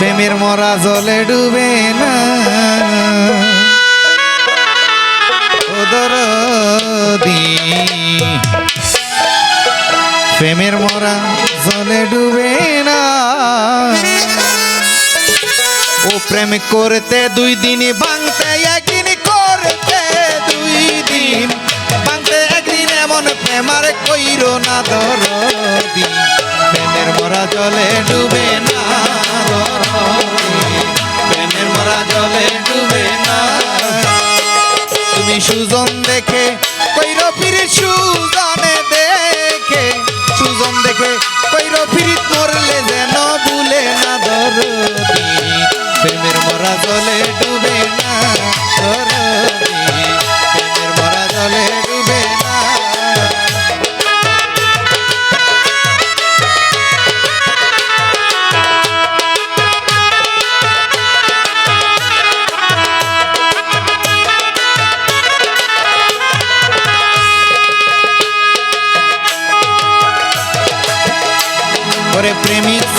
প্রেমের মরা জলে ডুবে না। প্রেমের মরা জলে ডুবে না। ও প্রেম করতে দুই দিন, ভাঙতে একদিন, করতে দুই দিন। ভাঙতে একদিন এমন প্রেমার কইর না দরদি। প্রেমের মরা জলে ডুবে না। সুজন দেখে কইর ফিরি সুজনে দেখে। সুজন দেখে কইর ফিরি মরলে যেন ভুলে না দর প্রেমের মরা জলে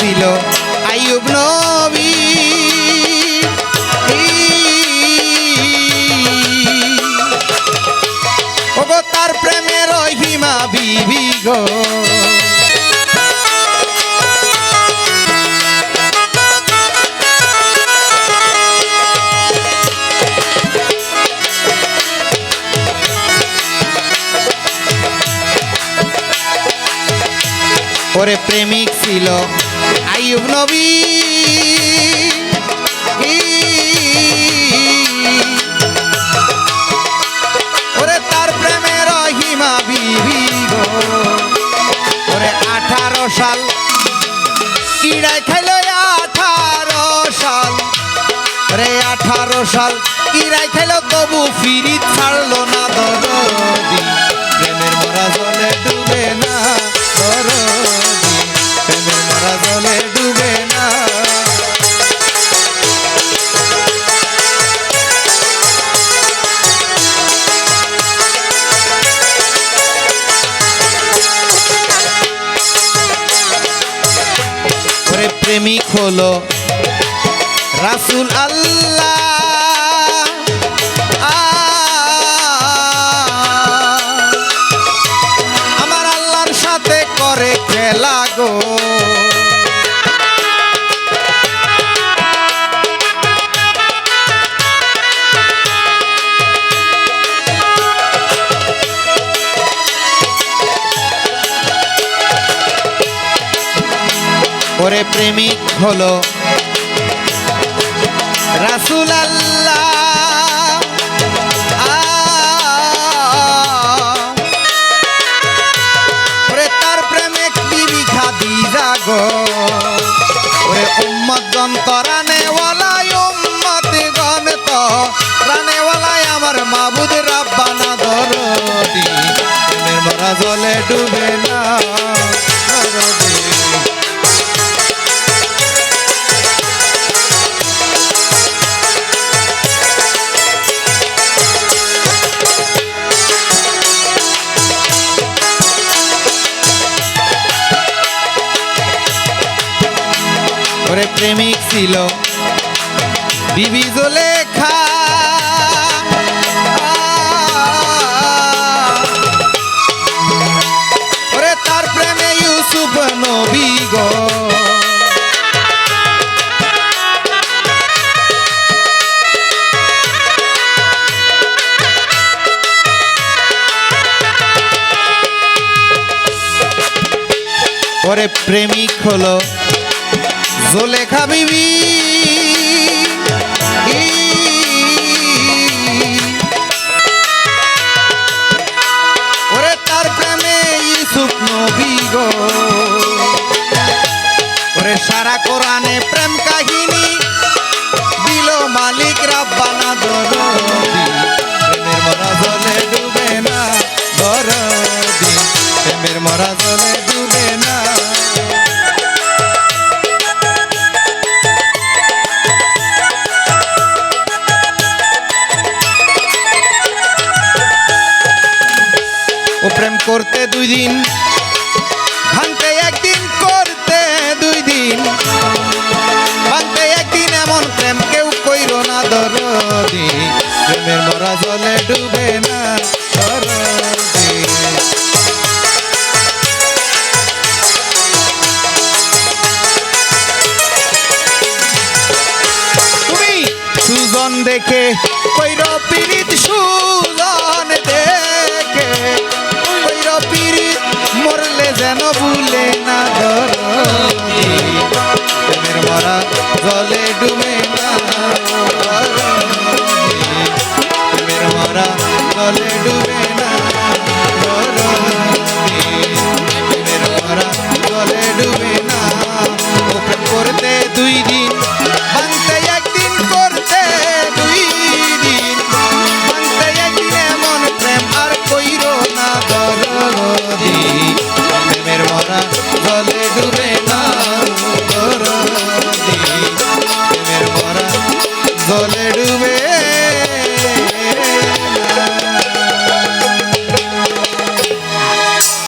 ছিল আইয়ুব নবী ওগো তার প্রেমের হিমা বিবি গো ওরে প্রেমিক ছিল আইয়ুব নবী ওরে তার প্রেমের হিমা বিবি গো। ওরে আঠারো সাল কিড়াই খাইল আঠারো সাল। রে আঠারো সাল কিরাই খেলো তবু ফিরি ছাড়লো প্রেমিক হলো রাসুল আল্লাহ আমার আল্লাহর সাথে করে খেলা গো। ওরে প্রেমিক হলো। রাসুল তার প্রেমিক বিবি খাদিজা গো। ওরে উম্মত গন তরানেওয়ালাই উম্মত রানেওয়ালাই আমার মরা জলে ডুবে না। প্রেমিক ছিল। বিবি জলেখা। ওরে তার প্রেমে ইউসুফ প্রেমিক হলো জোলেখা বিবি ওরে তার প্রেমে ইসুফ নবী গো ওরে সারা কোরআনে প্রেম কাহিনী প্রেম করতে দুই দিন, ভাঙতে একদিন করতে দুই দিন। ভাঙতে একদিন এমন প্রেম কেউ কইরো না দরদি। প্রেমের মরা জলে ডুবে না দেখে কইর পীড়িত সুর। জলে ডুবে